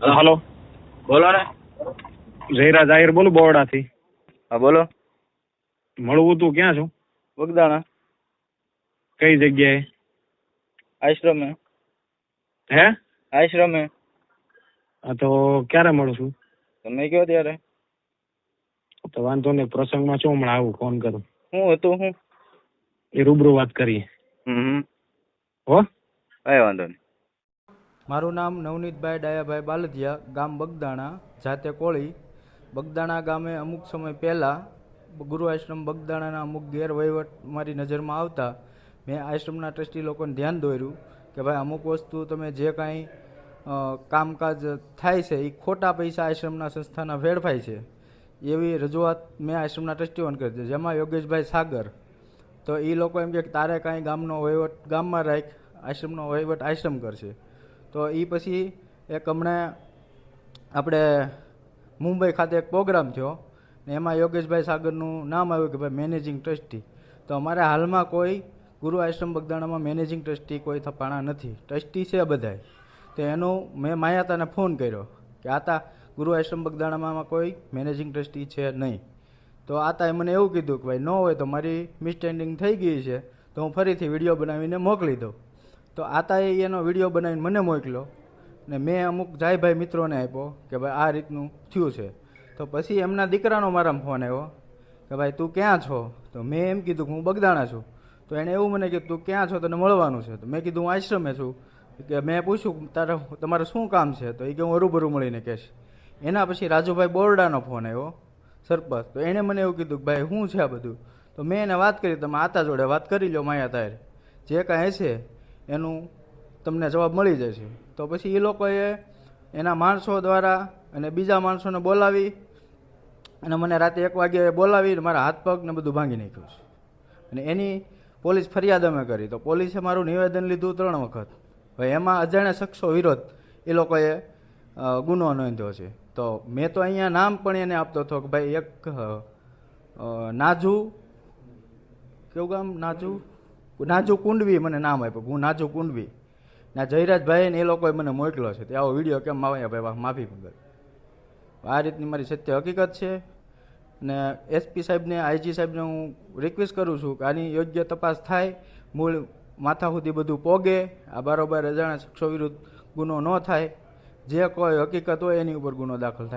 Hello. બોલો ને. જયરાજ આહિર બોલું બોરડાથી હા બોલો. મળવું તું ક્યાં છું? બગદાણા. કઈ જગ્યાએ? આશ્રમે. હે? આશ્રમે. હા તો ક્યારે મળું છું? તમે કયો ત્યારે? તો વાંધો નહીં પ્રસંગમાં છું હમણાં આવું ફોન કરું. હું હતું હું? એ રૂબરૂ વાત કરીએ. હમ. હો? કઈ વાંધો નહીં. મારું નામ નવનીતભાઈ ડાયાભાઈ બાલદિયા ગામ બગદાણા, જાતે કોળી. બગદાણા ગામે અમુક સમય પહેલાં ગુરુ આશ્રમ બગદાણાના અમુક ગેરવહીવટ મારી નજરમાં આવતા મેં આશ્રમના ટ્રસ્ટી લોકોને ધ્યાન દોર્યું કે ભાઈ અમુક વસ્તુ તમે જે કાંઈ કામકાજ થાય છે એ ખોટા પૈસા આશ્રમના સંસ્થાના વેડફાય છે. એવી રજૂઆત મેં આશ્રમના ટ્રસ્ટીઓને કરી છે જેમાં યોગેશભાઈ સાગર. તો એ લોકો એમ કે તારે કાંઈ ગામનો વહીવટ, ગામમાં રાખ, આશ્રમનો વહીવટ આશ્રમ કરશે. તો એ પછી એક હમણાં આપણે મુંબઈ ખાતે એક પ્રોગ્રામ થયો ને એમાં યોગેશભાઈ સાગરનું નામ આવ્યું કે ભાઈ મેનેજિંગ ટ્રસ્ટી. તો અમારે હાલમાં કોઈ ગુરુ આશ્રમ બગદાણામાં મેનેજિંગ ટ્રસ્ટી કોઈ થપાણા નથી. ટ્રસ્ટી છે બધાય. તો એનું મેં માયાતાને ફોન કર્યો કે આતા ગુરુ આશ્રમ બગદાણામાં કોઈ મેનેજિંગ ટ્રસ્ટી છે નહીં. તો આતાએ મને એવું કીધું કે ભાઈ ન હોય તો મારી મિસસ્ટેન્ડિંગ થઈ ગઈ છે, તો હું ફરીથી વીડિયો બનાવીને મોકલી દઉં. તો આતાએ એનો વીડિયો બનાવીને મને મોકલ્યો ને મેં અમુક જાયભાઈ મિત્રોને આપ્યો કે ભાઈ આ રીતનું થયું છે. તો પછી એમના દીકરાનો મારામાં ફોન આવ્યો કે ભાઈ તું ક્યાં છો? તો મેં એમ કીધું કે હું બગદાણા છું. તો એણે એવું મને કીધું, તું ક્યાં છો? તને મળવાનું છે. તો મેં કીધું, હું આશ્રમે છું. કે મેં પૂછ્યું, તારે તમારે શું કામ છે? તો એ કે, હું હરૂબરૂ મળીને કહેશ. એના પછી રાજુભાઈ બોરડાનો ફોન આવ્યો, સરપંચ. તો એણે મને એવું કીધું કે, ભાઈ શું છે આ બધું? તો મેં એને વાત કરી, તમે આતા જોડે વાત કરી લો માયા તારે. જે કાંઈ હશે એનું તમને જવાબ મળી જશે. તો પછી એ લોકોએ એના માણસો દ્વારા અને બીજા માણસોને બોલાવી અને મને રાતે એક વાગે બોલાવી મારા હાથ પગ ને બધું ભાંગી નાખ્યું છે. અને એની પોલીસ ફરિયાદ અમે કરી. તો પોલીસે મારું નિવેદન લીધું ત્રણ વખત. હવે એમાં અજાણ્યા શખ્સો વિરોધ એ લોકોએ ગુનો નોંધ્યો છે. તો મેં તો અહીંયા નામ પણ એને આપતો હતો કે ભાઈ એક નાજુ, કેવું ગામ? નાજુ? નાજુ કુંડવી મને નામ આપ્યું હું નાજુ કુંડવી. ના જયરાજભાઈ ને એ લોકોએ મને મોકલ્યો છે. તે આવો વીડિયો કેમ આવે ભાઈ માફી મંગલ આ રીતની મારી સત્ય હકીકત છે. અને એસપી સાહેબને આઈજી સાહેબને હું રિક્વેસ્ટ કરું છું કે આની યોગ્ય તપાસ થાય, મૂળ માથા સુધી બધું પોગે, આ બારોબાર અજાણ્યા શખ્સો વિરુદ્ધ ગુનો ન થાય. જે કોઈ હકીકત હોય એની ઉપર ગુનો દાખલ થાય.